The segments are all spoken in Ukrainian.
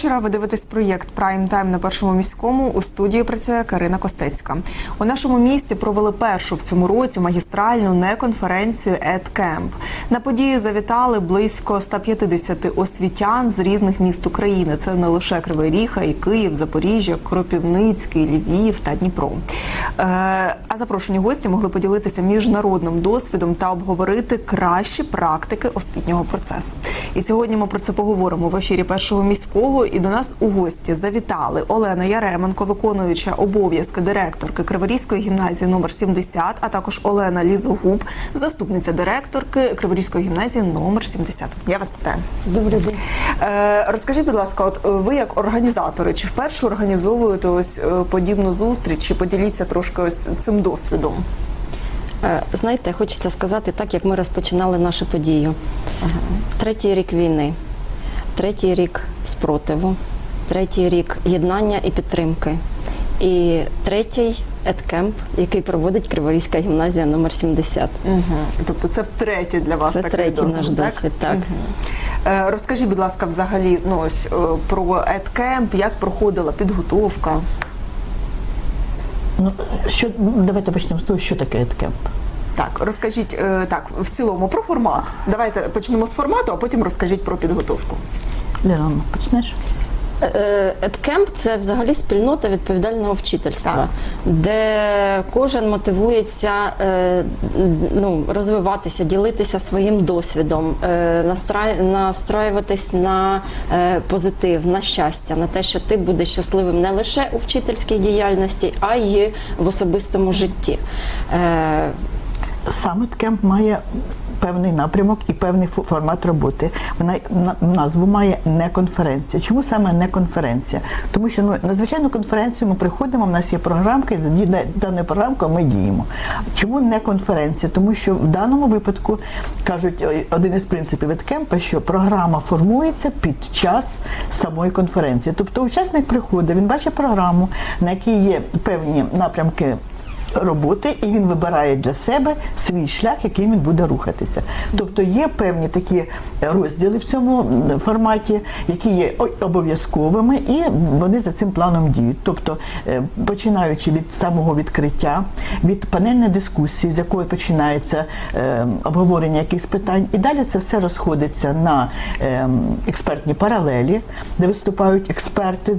Вечора. Ви дивитесь проєкт Прайм Тайм на першому міському. У студії працює Карина Костецька. У нашому місті провели першу в цьому році магістральну неконференцію «Едкемп». На подію завітали близько 150 освітян з різних міст України. Це не лише Кривий Ріг, а й Київ, Запоріжжя, Кропівницький, Львів та Дніпро. Е, А запрошені гості могли поділитися міжнародним досвідом та обговорити кращі практики освітнього процесу. І сьогодні ми про це поговоримо в ефірі першого міського. І до нас у гості завітали Олена Яременко, виконуюча обов'язки директорки Криворізької гімназії номер 70, а також Олена Лізогуб, заступниця директорки Криворізької гімназії номер 70. Я вас вітаю. Добрий день. Е, розкажіть, будь ласка, от ви як організатори, чи вперше організовуєте ось е, подібну зустріч, чи поділіться трошки ось цим досвідом? Е, Знаєте, хочеться сказати так, як ми розпочинали нашу подію. Третій рік війни, третій рік спротиву, третій рік єднання і підтримки. І третій едкемп, який проводить Криворізька гімназія номер 70. Угу. Тобто це втретє для вас Це такий третій досвід, наш так? досвід, так. Е, розкажіть, будь ласка, взагалі, ну ось е, про едкемп, як проходила підготовка? Ну, що, давайте почнемо з того, що таке едкемп. Так, розкажіть е, так в цілому про формат. Давайте почнемо з формату, а потім розкажіть про підготовку. Лена, ну, почнеш? Е, Едкемп це взагалі спільнота відповідального вчительства, Так. де кожен мотивується е, ну, розвиватися, ділитися своїм досвідом, е, настра- настроюватись на позитив, на щастя, на те, що ти будеш щасливим не лише у вчительській діяльності, а й в особистому житті. Саме едкемп має певний напрямок і певний фо- формат роботи. Вона на- назву має не конференція. Чому саме не конференція? Тому що ну, на звичайну конференцію ми приходимо, в нас є програмка, і за даною програмкою ми діємо. Чому не конференція? Тому що в даному випадку кажуть один із принципів едкемпа, що програма формується під час самої конференції. Тобто учасник приходить, він бачить програму, на якій є певні напрямки роботи, і він вибирає для себе свій шлях, яким він буде рухатися. Тобто є певні такі розділи в цьому форматі, які є обов'язковими, і вони за цим планом діють. Тобто, е, починаючи від самого відкриття, від панельної дискусії, з якої починається е, обговорення якихось питань, і далі це все розходиться на е, експертні паралелі, де виступають експерти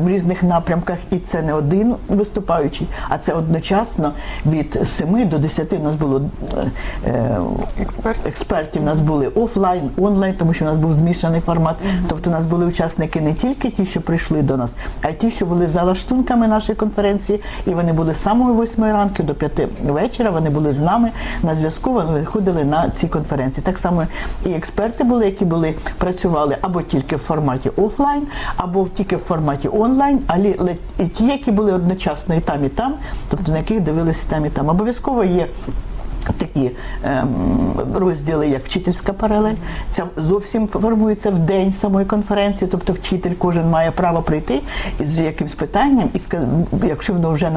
в різних напрямках, і це не один виступаючий, а це одночасно від 7 до 10 у нас було е, е, Експерт. експертів. У нас були офлайн, онлайн, тому що у нас був змішаний формат. Тобто у нас були учасники не тільки ті, що прийшли до нас, а й ті, що були за лаштунками нашої конференції, і вони були з самої 8 ранку до 5 вечора. Вони були з нами на зв'язку. Вони виходили на ці конференції. Так само і експерти були, які були працювали або тільки в форматі офлайн, або тільки в форматі онлайн, але і ті, які були одночасно і там, і там, тобто на яких дивилися там, і там. Обов'язково є. Такі ем, розділи, як вчительська паралель, це зовсім формується в день самої конференції. Тобто вчитель кожен має право прийти з якимсь питанням, і якщо воно вже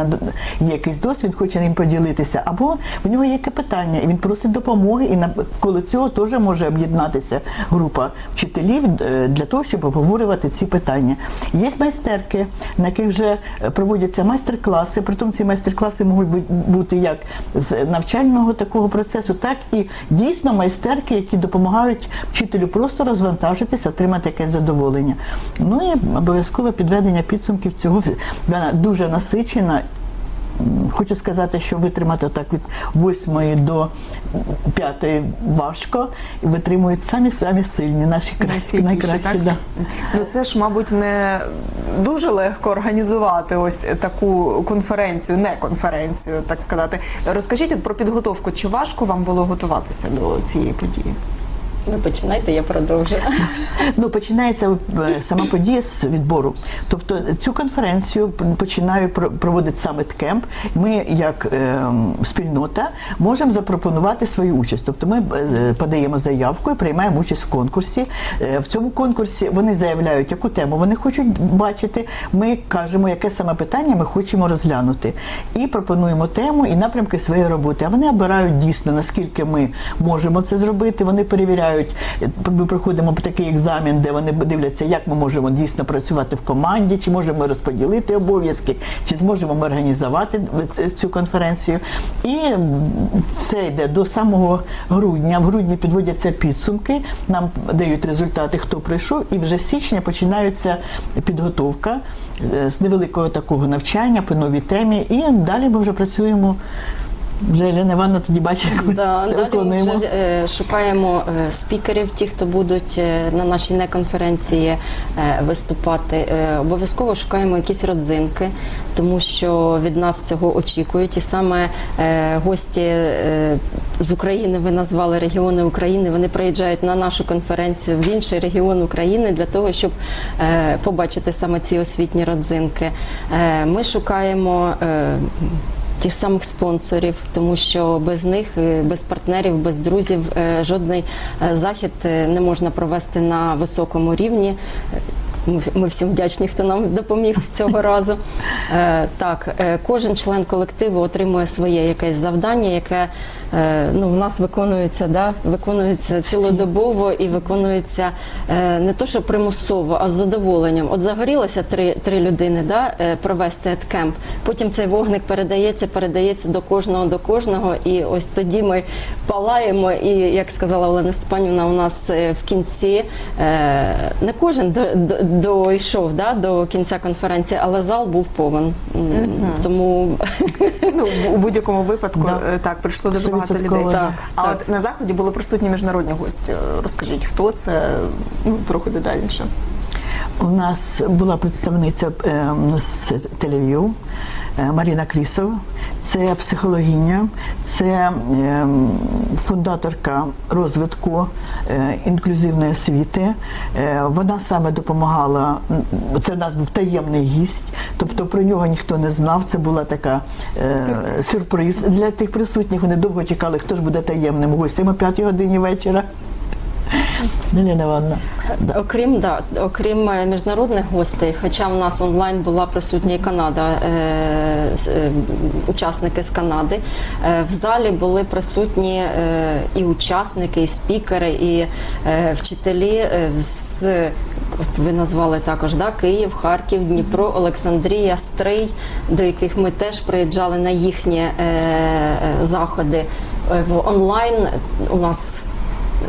є якийсь досвід, хоче ним поділитися, або в нього є яке питання, і він просить допомоги, і навколо цього теж може об'єднатися група вчителів е, для того, щоб обговорювати ці питання. Є майстерки, на яких вже проводяться майстер-класи. Притом ці майстер-класи можуть бути як з навчального такого процесу, так і дійсно майстерки, які допомагають вчителю просто розвантажитись, отримати якесь задоволення. Ну і обов'язкове підведення підсумків цього вона дуже насичена. Хочу сказати, що витримати так від 8 до 5 важко, і витримують самі самі сильні наші кращі Найстійкіші, найкращі. так? Да. Ну це ж, мабуть, не дуже легко організувати ось таку конференцію, не конференцію, так сказати. Розкажіть от про підготовку. Чи важко вам було готуватися до цієї події? Ви починайте, я продовжу. Ну, починається е, сама подія з відбору. Тобто цю конференцію починаю про- проводити саме ткемп. Ми, як е, спільнота, можемо запропонувати свою участь. Тобто ми е, подаємо заявку і приймаємо участь в конкурсі. Е, в цьому конкурсі вони заявляють, яку тему вони хочуть бачити. Ми кажемо, яке саме питання ми хочемо розглянути. І пропонуємо тему і напрямки своєї роботи. А вони обирають дійсно, наскільки ми можемо це зробити. Вони перевіряють. Вивчають. Ми проходимо такий екзамен, де вони дивляться, як ми можемо дійсно працювати в команді, чи можемо ми розподілити обов'язки, чи зможемо ми організувати цю конференцію. І це йде до самого грудня. В грудні підводяться підсумки, нам дають результати, хто прийшов, і вже з січня починається підготовка е, з невеликого такого навчання по новій темі. І далі ми вже працюємо. Вже Елена Івановна тоді бачить, як ми Да, далі ми вже е, шукаємо е, спікерів, ті, хто будуть е, на нашій неконференції е, виступати. Е, обов'язково шукаємо якісь родзинки, тому що від нас цього очікують. І саме е, гості е, з України, ви назвали регіони України, вони приїжджають на нашу конференцію в інший регіон України для того, щоб е, побачити саме ці освітні родзинки. Е, Ми шукаємо. е, Тих самих спонсорів, тому що без них, е, без партнерів, без друзів е, жодний е, захід не можна провести на високому рівні. Ми, всім вдячні, хто нам допоміг цього разу. Е, так, е, кожен член колективу отримує своє якесь завдання, яке е, ну, у нас виконується, да, виконується цілодобово і виконується е, не то, що примусово, а з задоволенням. От загорілося три, три людини да, е, провести еткемп. Потім цей вогник передається, передається до кожного, до кожного. І ось тоді ми палаємо. І як сказала Олена Степанівна, у нас е, в кінці е, не кожен до, дойшов да, до кінця конференції, але зал був повен. Тому Ну, у будь-якому випадку Да. е, так прийшло дуже багато людей. Так, А так. от на заході були присутні міжнародні гості. Розкажіть, хто це? Ну, трохи детальніше. У нас була представниця е, з Тель-Авіву, Маріна Крісов. Це психологиня, це е, фундаторка розвитку е, інклюзивної освіти. Е, Вона саме допомагала. Це в нас був таємний гість, тобто про нього ніхто не знав. Це була така е, Сюрприз. сюрприз для тих присутніх. Вони довго чекали, хто ж буде таємним гостем о 5 годині вечора. Елена Івановна. Да. Окрім да, окрім е, міжнародних гостей, хоча в нас онлайн була присутня і Канада, е, е, учасники з Канади. Е, в залі були присутні е, і учасники, і спікери, і е, вчителі е, з. От ви назвали також да, Київ, Харків, Дніпро, Олександрія, Стрий, до яких ми теж приїжджали на їхні е, е, заходи. Е, В онлайн у нас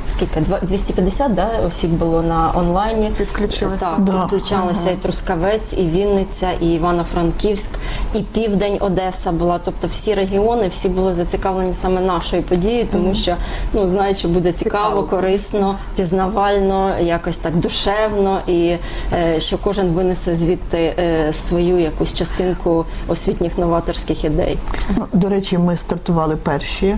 скільки Два- 250 да, осіб було на онлайні. Підключилися. Так, Да. підключалися і Трускавець, і Вінниця, і Івано-Франківськ, і Південь Одеса була. Тобто всі регіони, всі були зацікавлені саме нашою подією, тому що ну знають, що буде цікаво, Цікаво. корисно, пізнавально, якось так душевно, і е, що кожен винесе звідти е, свою якусь частинку освітніх новаторських ідей. Ну, До речі, ми стартували перші.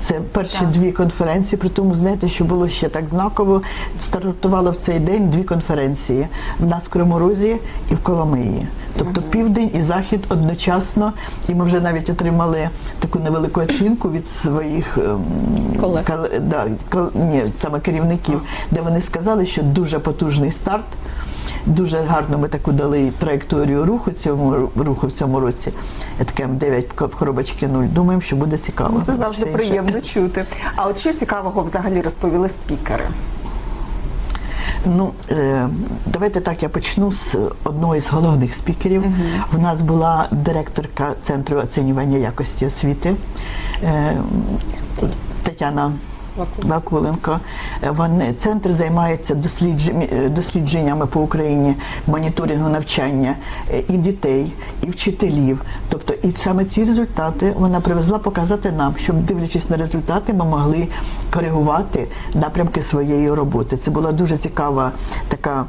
Це перші Так. дві конференції. При тому, знаєте, що було ще так знаково. Стартували в цей день дві конференції: в нас в Криморозі і в Коломиї. Тобто південь і захід одночасно. І ми вже навіть отримали таку невелику оцінку від своїх ем, Колег. кол- да, кол- ні, саме керівників, де вони сказали, що дуже потужний старт. Дуже гарно ми таку дали траєкторію руху цьому руху в цьому році. Таке 9 коробочки 0. Думаємо, що буде цікаво. Це завжди Все інше. приємно чути. А от що цікавого взагалі розповіли спікери? Ну е, давайте так. Я почну з одного з головних спікерів. У нас була директорка центру оцінювання якості освіти е, Тетяна. Вакуленко. хвилинка. Вони центр займається дослідженнями, дослідженнями по Україні, моніторингу навчання е, і дітей, і вчителів. Тобто, і саме ці результати вона привезла показати нам, щоб дивлячись на результати, ми могли коригувати напрямки своєї роботи. Це була дуже цікава така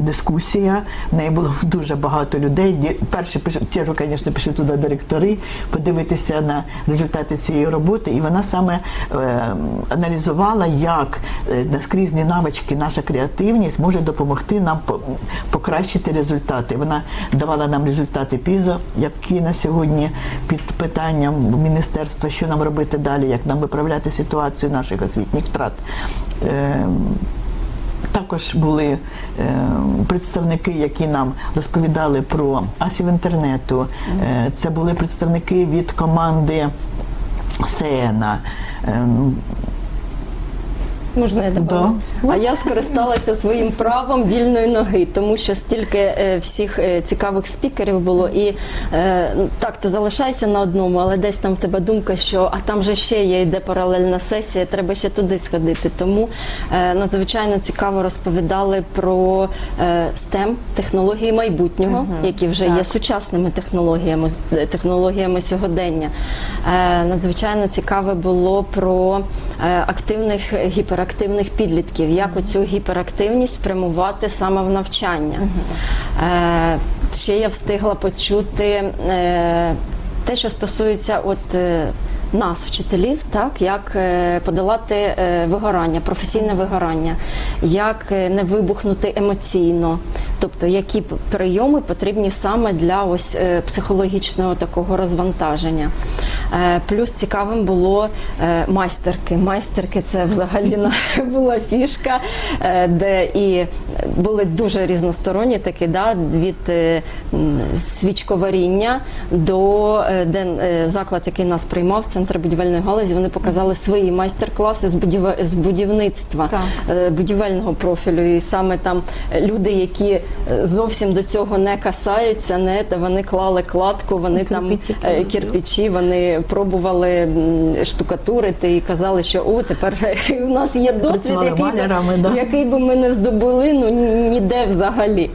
дискусія. В неї було дуже багато людей. Перші чергу, звісно, пішли туди директори, подивитися на результати цієї роботи. І вона саме е, аналізувала, як е, наскрізні навички, наша креативність може допомогти нам покращити результати. Вона давала нам результати ПІЗО, які на сьогодні під питанням міністерства, що нам робити далі, як нам виправляти ситуацію наших освітніх втрат. Також були е, представники, які нам розповідали про асів інтернету. Е, це були представники від команди Сеена. Можна я добавлю? Да. А я скористалася своїм правом вільної ноги, тому що стільки е, всіх е, цікавих спікерів було. І е, ну, так, ти залишайся на одному, але десь там в тебе думка, що а там же ще є йде паралельна сесія, треба ще туди сходити. Тому надзвичайно цікаво розповідали про STEM, технології майбутнього, які вже є сучасними технологіями, технологіями сьогодення. Надзвичайно цікаве було про активних гіперактивних підлітків, як оцю гіперактивність спрямувати саме в навчання. Е, ще я встигла почути е, те, що стосується от. е, Нас, вчителів, так як е, подолати е, вигорання, професійне вигорання, як е, не вибухнути емоційно, тобто які прийоми потрібні саме для ось психологічного такого розвантаження. Е, Плюс цікавим було е, майстерки. Майстерки це взагалі була фішка, е, де і були дуже різносторонні такі, да, від свічковаріння до де заклад, який нас приймав, центр будівельної галузі, вони показали свої майстер-класи з будів- з будівництва Так. будівельного профілю. І саме там люди, які зовсім до цього не касаються, не вони клали кладку, вони там Кирпичі клали. кирпичі, вони пробували штукатурити і казали, що о, тепер у нас є досвід, який да. який би ми не здобули, ну ніде взагалі.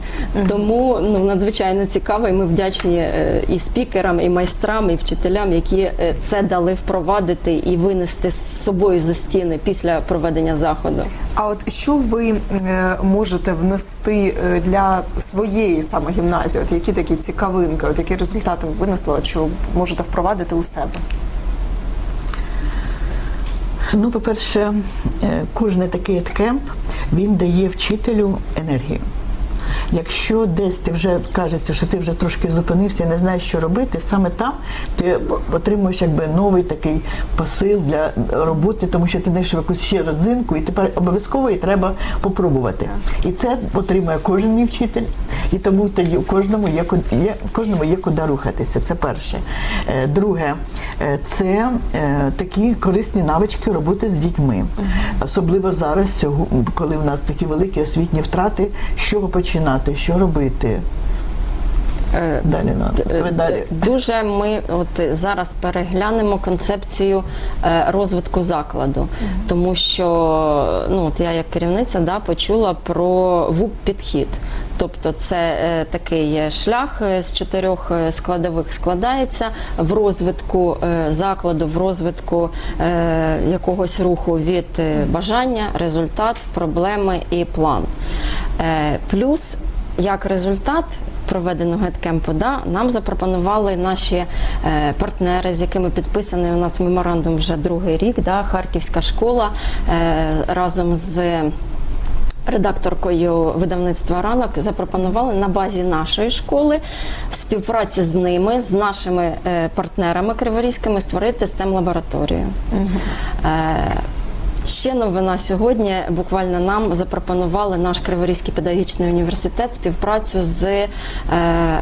Тому ну надзвичайно цікаво, і ми вдячні е, і спікерам, і майстрам, і вчителям, які е, це дали впровадити і винести з собою за стіни після проведення заходу. А от що ви е, можете внести для своєї саме гімназії? От які такі цікавинки, от які результати ви винесли, що можете впровадити у себе? Ну, по-перше, кожне кожний такий кемп він дає вчителю енергію. Якщо десь ти вже кажеться, що ти вже трошки зупинився і не знаєш, що робити, саме там ти отримуєш якби новий такий посил для роботи, тому що ти знайшов якусь ще родзинку, і тепер обов'язково її треба попробувати. І це отримує кожен мій вчитель, і тому тоді у кожному є є кожному є куди рухатися. Це перше. Е, Друге, е, це е, такі корисні навички роботи з дітьми, особливо зараз, коли в нас такі великі освітні втрати, з чого починати, що робити. Е, Далі на Е, далі. Дуже ми от зараз переглянемо концепцію е, розвитку закладу, тому що ну от я як керівниця да почула про ВУП підхід. Тобто це е, такий е, шлях е, з чотирьох складових складається в розвитку закладу, в розвитку якогось руху від бажання, результат, проблеми і план. Плюс як результат проведеного геткемпу, да, нам запропонували наші е, партнери, з якими підписаний у нас меморандум вже другий рік, да, Харківська школа е, разом з. Редакторкою видавництва ранок запропонували на базі нашої школи в співпраці з ними, з нашими е, партнерами криворізькими, створити stem лабораторію Е, Ще новина сьогодні. Буквально нам запропонували наш Криворізький педагогічний університет співпрацю з е,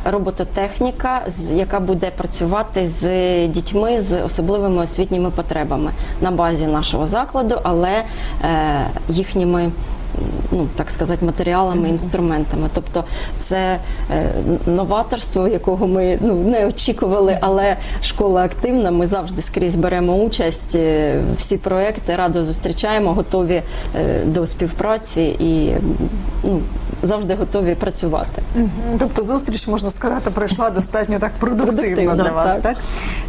робототехніка, яка буде працювати з дітьми з особливими освітніми потребами на базі нашого закладу, але їхніми. Ну, так сказати, матеріалами, інструментами. Тобто це е, новаторство, якого ми ну, не очікували, але школа активна. Ми завжди скрізь беремо участь. е, Всі проекти радо зустрічаємо, готові е, до співпраці і ну, завжди готові працювати. Тобто зустріч, можна сказати, пройшла достатньо так продуктивно, Продуктивно, для вас. так. Так?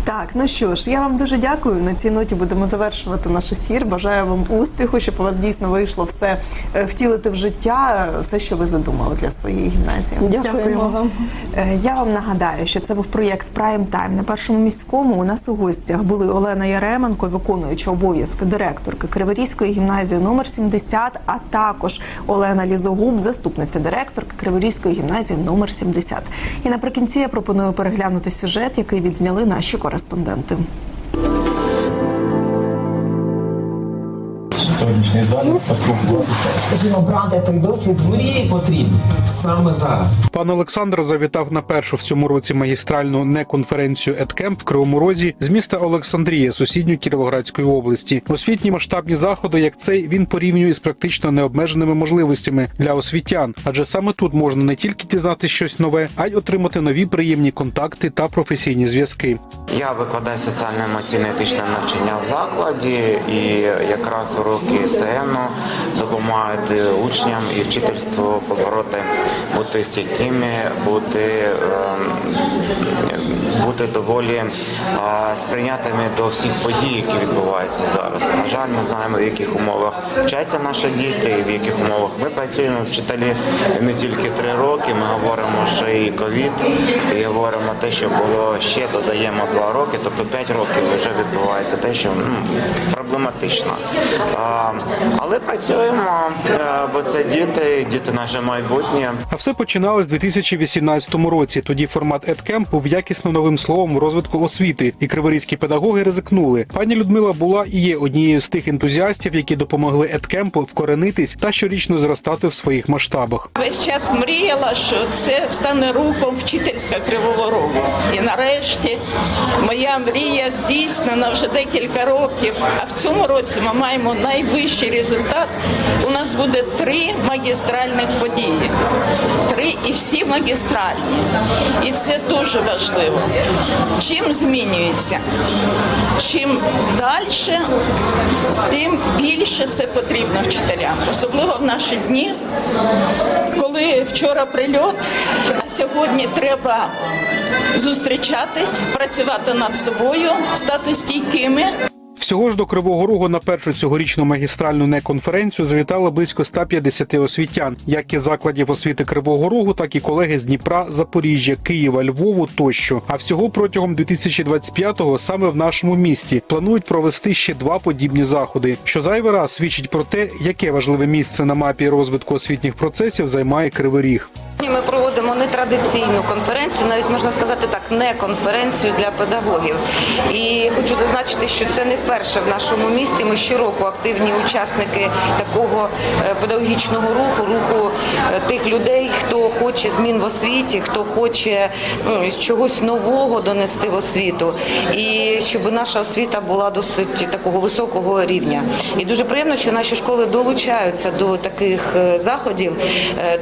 так, ну що ж, я вам дуже дякую. На цій ноті будемо завершувати наш ефір. Бажаю вам успіху, щоб у вас дійсно вийшло все втілити в життя, е, все, що ви задумали для своєї гімназії. Дякуємо, Дякуємо. вам. Е, Я вам нагадаю, що це був проєкт Прайм Тайм на першому міському. У нас у гостях були Олена Яременко, виконуюча обов'язки директорки Криворізької гімназії номер 70, а також Олена Лізогуб, заступниця директорки Криворізької гімназії номер 70. І наприкінці я пропоную переглянути сюжет, який відзняли наші кореспонденти. Сьогоднішній залі поспілкуватися. скажімо, брати той досвід Мрії потрібні саме зараз. Пан Олександр завітав на першу в цьому році магістральну неконференцію «Едкемп» в Кривому Розі з міста Олександрія, сусідньої Кіровоградської області. Освітні масштабні заходи, як цей, він порівнює з практично необмеженими можливостями для освітян, адже саме тут можна не тільки дізнати щось нове, а й отримати нові приємні контакти та професійні зв'язки. Я викладаю соціально емоційне етичне навчання в закладі, і якраз уроки СН допомагають учням і вчительству побороти, бути стійкими, бути, ем, бути доволі е, сприйнятими до всіх подій, які відбуваються зараз. На жаль, ми знаємо, в яких умовах вчаться наші діти, в яких умовах ми працюємо вчителі не тільки три роки. Ми говоримо ще і ковід, і говоримо те, що було ще додаємо два роки, тобто п'ять років вже відбувається те, що ну, проблематично. Але працюємо, е, бо це діти, діти наше майбутнє. А все починалось у 2018 році. Тоді формат «Едкемп» був якісно новим словом у розвитку освіти, і криворізькі педагоги ризикнули. Пані Людмила була і є однією з тих ентузіастів, які допомогли «Едкемпу» вкоренитись та щорічно зростати в своїх масштабах. Весь час мріяла, що це стане рухом вчительська Кривого Рогу. І нарешті моя мрія здійснена вже декілька років. А цьому році ми маємо найвищий результат. У нас буде три магістральних події. Три і всі магістральні. І це дуже важливо. Чим змінюється? Чим далі, тим більше це потрібно вчителям, особливо в наші дні, коли вчора прильот, а сьогодні треба зустрічатись, працювати над собою, стати стійкими. Всього ж до Кривого Рогу на першу цьогорічну магістральну неконференцію завітало близько 150 освітян, як із закладів освіти Кривого Рогу, так і колеги з Дніпра, Запоріжжя, Києва, Львову тощо. А всього протягом 2025-го саме в нашому місті планують провести ще два подібні заходи, що зайвий раз свідчить про те, яке важливе місце на мапі розвитку освітніх процесів займає Кривий Ріг. Ми проводимо нетрадиційну конференцію, навіть можна сказати так, не конференцію для педагогів. І хочу зазначити, що це не вперше в нашому місті. Ми щороку активні учасники такого е, педагогічного руху, руху е, тих людей, хто хоче змін в освіті, хто хоче ну, чогось нового донести в освіту, і щоб наша освіта була досить такого високого рівня. І дуже приємно, що наші школи долучаються до таких е, заходів,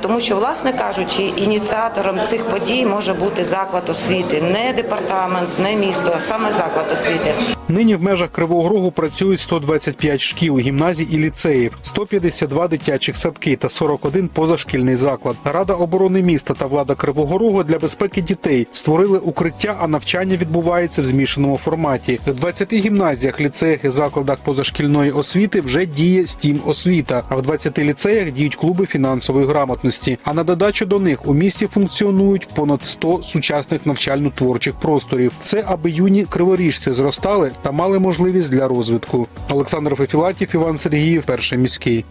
тому що, власне кажучи, ініціатором цих подій може бути заклад освіти, не департамент, не місто, а саме заклад освіти. Нині в межах Кривого Рогу працюють 125 шкіл, гімназій і ліцеїв, 152 дитячих садки та 41 позашкільний заклад. Рада оборони міста та влада Кривого Рогу для безпеки дітей створили укриття, а навчання відбувається в змішаному форматі. В 20 гімназіях, ліцеях і закладах позашкільної освіти вже діє стім освіта. А в 20 ліцеях діють клуби фінансової грамотності. А на додачу до них у місті функціонують понад 100 сучасних навчально-творчих просторів. Це аби юні криворіжці зростали та мали можливість для розвитку. Олександр Фефілатів, Іван Сергіїв, перший міський.